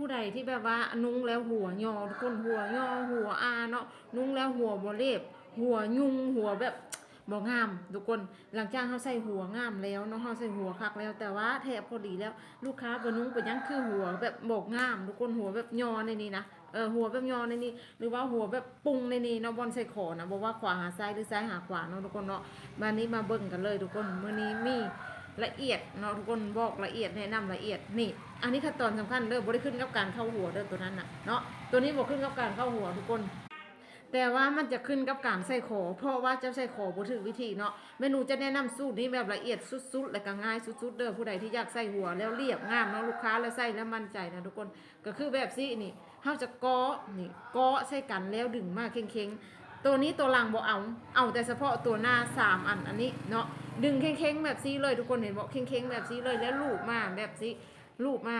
ผู้ใดที่แบบว่านุ่งแล้วหัวยอทุกคนหัวยอหัวอาเนาะนุ่งแล้วหัวบ่เรีบหัวยุ่งหัวแบบบ่งาม ทุกคนหลังจากเฮาใส่หัวงามแล้วเนาะเฮาใส่หัวคักแล้ว แต่ว่าแทบพอดีแล้ว ลูกค้าบ่นุ่งไปยังคือหัวแบบบ่งาม ทุกคนหัวแบบยอในนี้นะเออหัวแบบยอในนี้ หรือว่าหัวแบบปุงในนี้เนาะบอลใส่ขอนะบ่ว่าขวาหาซ้ายหรือซ้ายหาขวาเนาะทุกคนเนาะมานี้มาเบิ่งกันเลย ทุกคนมื้อนี้มี ละเอียดเนาะทุกคนบอกละเอียดแนะนำละเอียดนี่ อันนี้ขั้นตอนสำคัญเด้อบ่ได้ขึ้นกับการเข้าหัวเด้อตัวนั้นน่ะเนาะตัวนี้บ่ขึ้นกับการเข้าหัวทุกคน แต่ว่ามันจะขึ้นกับการใส่ขอ เพราะว่าจะใส่ขอบ่ถูกวิธีเนาะเมนูจะแนะนำสูตรนี้แบบละเอียดสุดๆ และก็ง่ายสุดๆเด้อผู้ใดที่อยากใส่หัวแล้วเรียบงามเนาะลูกค้าแล้วใส่แล้วมั่นใจนะทุกคนก็คือแบบซี่นี่เฮาจะก้อนี่ก้อใส่กันแล้วดึงมากเข่งๆ ตัวนี้ตัวหลังบ่เอา เอาแต่เฉพาะตัวหน้าสามอันอันนี้เนาะดึงเค้งๆแบบซีเลยทุกคนเห็นบอกเค้งๆแบบซีเลยแล้วลูบมาแบบซีลูบมา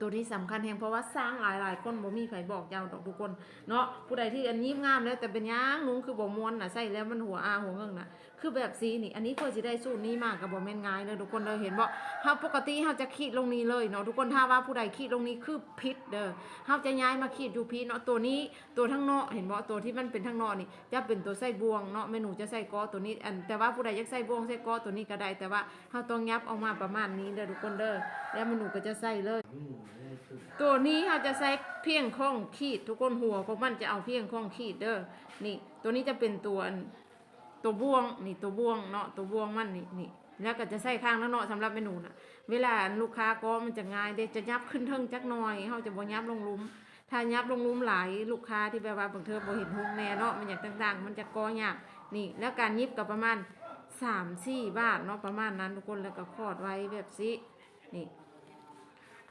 ตัวนี้สำคัญแฮงเพราะว่าสร้างหลายๆคนบ่มีไผบอกเจ้าดอกทุกคนเนาะผู้ใดที่อันยิ้มงามแล้วแต่เป็นหยางนุ้งคือบ่มวนน่ะใส่แล้วมันหัวอาหัวเงิงน่ะคือแบบสีนี่ อันนี้เพื่อสิได้สูตรนี้มากก็บ่แม่นง่ายเลยทุกคนเด้อเห็นบ่เฮาปกติเฮาจะขีดลงนี้เลยเนาะทุกคนถ้าว่าผู้ใดขีดลงนี้คือผิดเด้อเฮาจะย้ายมาขีดอยู่พีเนาะตัวนี้ตัวทั้งเนอกเห็นบ่ตัวที่มันเป็นทั้งเนอกนี่จะเป็นตัวใส่บวงเนาะแม่หนูจะใส่กอตัวนี้อันแต่ว่าผู้ใดอยากใส่บวงใส่กอตัวนี้ก็ได้ แต่ว่าเฮาต้องยับออกมาประมาณนี้เด้อทุกคนเด้อแล้วแม่หนูก็จะใส่เลยตัวนี้เราจะใช้เพียงข้องขีด ทุกคนหัวของมันจะเอาเพียงข้องขีดเด้อนี่ตัวนี้จะเป็นตัวตัวบ่วงนี่ตัวบ่วงเนาะตัวบ่วงมันนี่นี่แล้วก็จะใส่ข้างแล้วเนาะสำหรับเมนูน่ะ เวลาลูกค้าก็มันจะง่ายเด้จะยับขึ้นเทิงจักหน่อยเขาจะบ่ยับลงลุมถ้ายับลงลุมหลายลูกค้าที่แบบว่าบางเทอบ่เห็นหุงแน่เนาะมันอยากต่างๆ มันจะกอยากนี่ แล้วการยิบกับประมาณสามสี่บาทเนาะประมาณนั้นทุกคนแล้วก็คอดไว้แบบสินี่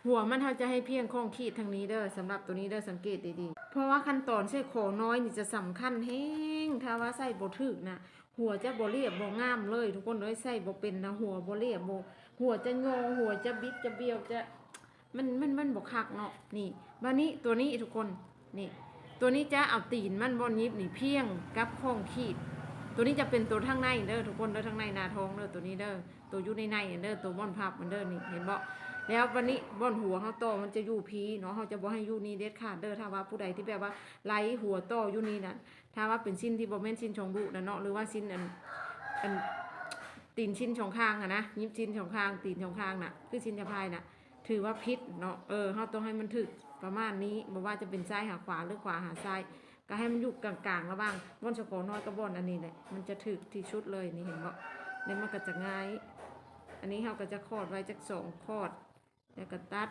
หัวมันเขาจะให้เพียงของขีดทางนี้เด้อสำหรับตัวนี้เด้อสังเกตดีๆ เพราะว่าขั้นตอนใส่ขอน้อยนี่จะสำคัญแห้งถ้าว่าใส่บ่ถึกนะหัวจะบ่เรียบบ่งามเลย ทุกคนเลยใส่บ่เป็นนะหัวบ่เรียบบ่หัวจะงอหัวจะบิดจะเบี้ยวจะมันมันมันบ่คักเนาะนี่บัดนี้ตัวนี้ทุกคนนี่ ตัวนี้จะเอาตีนมันบ่ยิบนี่เพียงกับของขีดตัวนี้จะเป็นตัวทางในเด้อทุกคนเด้อทางในหนาท้องเด้อตัวนี้เด้อตัวอยู่ในในเด้อตัวบ่อนพับมันเด้อนี่เห็นบ่ แล้ววันนี้บ่อนหัวเขาโตอมันจะอยู่พีเนาะเขาจะบ่ให้อยู่นี่เด็ดขาดเด้อถ้าว่าผู้ใดที่แบบว่าไล่หัวโตออยู่นี่น่ะถ้าว่าเป็นชิ้นที่บ่แม่นชิ้นชงดุนะเนาะหรือว่าชิ้นอันอันตีนชิ้นชองข้างอะนะยิบชิ้นชองข้าง ตีนชองข้างน่ะ คือชิ้นจะพายน่ะ ถือว่าพิษเนาะเออเขาต้องให้มันถึกประมาณนี้บ่ว่าจะเป็นซ้ายหาขวาหรือขวาหาซ้ายก็ให้มันอยู่กลางๆระหว่างบ่อนสกอน้อยกับบ่อนอันนี้แหละมันจะถึกที่ชุดเลยนี่เห็นบ่เนี่ยมันก็จะง่าย อันนี้เราก็จะคอดไว้จักสองคอด แล้วก็ตัด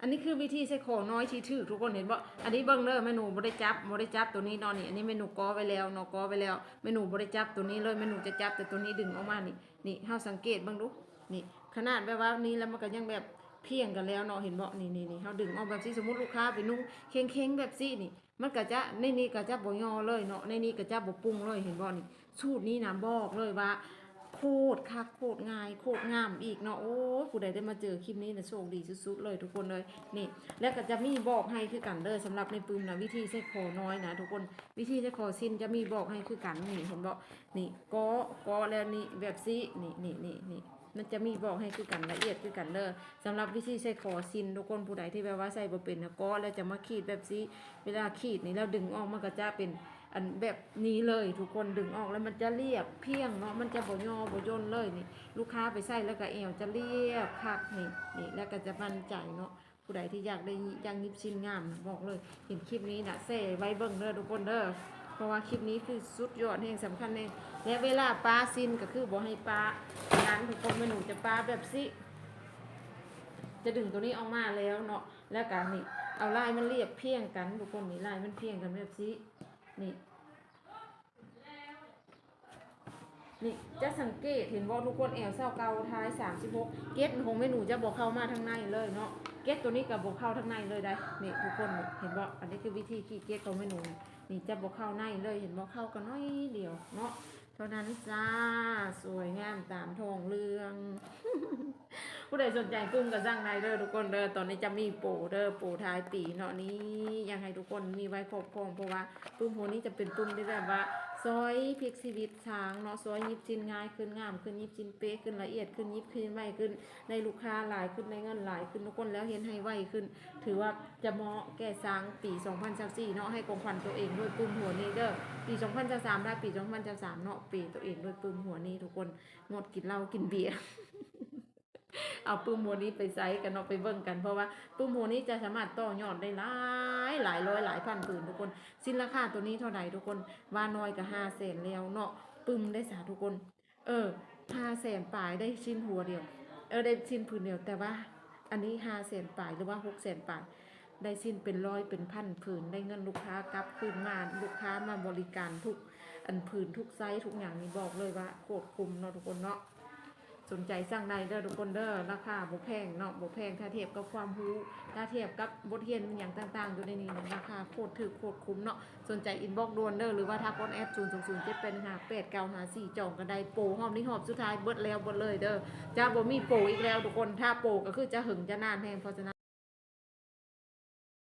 อันนี้คือวิธีใส่ขอน้อยที่ถือทุกคนเห็นบ่าอันนี้เบิ่งเด้อเมนูบ่ได้จับบ่ได้จับตัวนี้เนอนนี่ อันนี้เมนูกอไว้แล้วเนาะกอไว้แล้ว เมนูบ่ได้จับตัวนี้เลยเมนูจะจับแต่ตัวนี้ดึงออกมานี่นี่เฮาสังเกตเบิ่งดูนี่ขนาดแบบว่านี้แล้วมันก็ยังแบบเพียงกันแล้วเนาะเห็นบ่นี่นี่นี่เฮาดึงออกแบบนี้สมมติลูกค้าไปนุ่งเค้งๆแบบซี่นี่ มันก็จะในนี้ก็จะบ่ยอเลยเนาะในนี้ก็จะบ่ปรุงเลยเห็นบ่นี่สูตรนี้นะบอกเลยว่า คตรคักโคตรง่ายโคตรงามอีกเนาะโอ้ผู้ใดได้มาเจอคลิปนี้เนะโชคดีสุดๆเลยทุกคนเลยนี่ แล้วก็จะมีบอกให้คือกันเด้อสำหรับในปืมนะวิธีใช้คอน้อยนะทุกคนวิธีใช้คอสิ้นจะมีบอกให้คือกันนี่เห็นบอกนี่ก็ก็แล้วนี่แบบซีนี่นี่นี่นี่มันจะมีบอกให้คือกันละเอียดคือกันเด้อสำหรับวิธีใช้คอสิ้นทุกคนผู้ใดที่แบบว่าใส่บ่เป็นนะก็แล้วจะมาขีดแบบซีเวลาขีดนี่แล้วดึงออกมันก็จะเป็น อันแบบนี้เลยทุกคนดึงออกแล้วมันจะเรียบเพียงเนาะมันจะบ่ยอบ่ย่นเลยนี่ ลูกค้าไปใส่แล้วก็เอวจะเรียบคักนี่นี่แล้วก็จะมั่นใจเนาะผู้ใดที่อยากได้ยางยิบชิ้นงามบอกเลย เห็นคลิปนี้นะเซ่ไว้เบิ่งเด้อทุกคนเด้อเพราะว่าคลิปนี้คือสุดยอดแห่งสำคัญเลยและเวลาปลาซินก็คือบ่ให้ปลานั้นทุกคนไม่หนูจะปลาแบบสิจะดึงตัวนี้ออกมาแล้วเนาะแล้วกันนี่เอาลายมันเรียบเพียงกันทุกคนนี่ลายมันเพียงกันแบบสิ นี่ นี่จะสังเกตเห็นว่าทุกคนแอลเศร้าเกาท้าย36เกตของไม่หนูจะบอกเข้ามาทางในเลยเนาะเกตตัวนี้กับบอกเข้าทางในเลยได้นี่ทุกคนเห็นว่าอันนี้คือวิธีขี้เกตของไม่หนูนี่จะบอกเข้าในเลยเห็นบอกเข้ากันน้อยเดียวเนาะ เท่านั้นจ้า สวยงามตามทองเรือง ผู้ใดสนใจกุ้งกับสั่งไดเด้อทุกคนเด้อตอนนี้จะมีโปรเด้อโปรท้ายปีเนาะนี้ยังให้ทุกคนมีไว้ครอบครองเพราะว่าปุ้มโพนี้จะเป็นปุ้มที่แบบว่า ซอยพลิกชีวิตช้างเนาะซอยยิบจินง่ายขึ้นงามขึ้นยิบจินเป๊ะขึ้นละเอียดขึ้นยิบขึ้นไวขึ้นในลูกค้าหลายขึ้นในเงินหลายขึ้นทุกคนแล้วเห็นให้ไวขึ้น ถือว่าจะเหมาะแก่ช้างปี 2024เนาะให้กองขวัญตัวเองด้วยปุ่มหัวนี้เด้อปี 2023ได้ปี 2023เนาะปีตัวเองด้วยปุ่มหัวนี้ทุกคนงดกินเหล้ากินเบียร์ เอาปื้มโมนี้ไปไซส์กันเนาะไปเบิ่งกันเพราะว่าปื้มโมนี้จะสามารถต่อยอดได้หลายหลายร้อยหลายพันปืนทุกคน สิ้นราคาตัวนี้เท่าไหร่ทุกคนว่าน้อยก็ห้าแสนแล้วเนาะปึ้มได้สาทุกคน เออห้าแสนปลายได้ชิ้นหัวเดียว เออได้ชิ้นผืนเดียวแต่ว่า อันนี้ห้าแสนปลายหรือว่าหกแสนปลายได้สิ้นเป็นร้อยเป็นพันผืนได้เงินลูกค้ากลับคืนมาลูกค้ามาบริการทุกอันผืนทุกไซส์ทุกอย่างนี่บอกเลยว่าโคตรคุ้มเนาะทุกคนเนาะ สนใจสร้างได้เด้อทุกคนเด้อราคาบ่แพงเนาะบ่แพงถ้าเทียบกับความรู้ถ้าเทียบกับบทเรียนอย่างต่างๆ อยู่ในนี้นะราคาโคตรถูกโคตรคุ้มเนาะสนใจอินบ็อกซ์ด่วนเด้อหรือว่าทักออนแอป0 0 0 7 8 5 8 9 5 4จองกันได้โปรหอมนี่หอบสุดท้ายเบิดแล้วเบิดเลยเด้อจะบ่มีโปรอีกแล้วทุกคนถ้าโปรก็คือจะหึงจะนานแพงเพราะฉะนั้น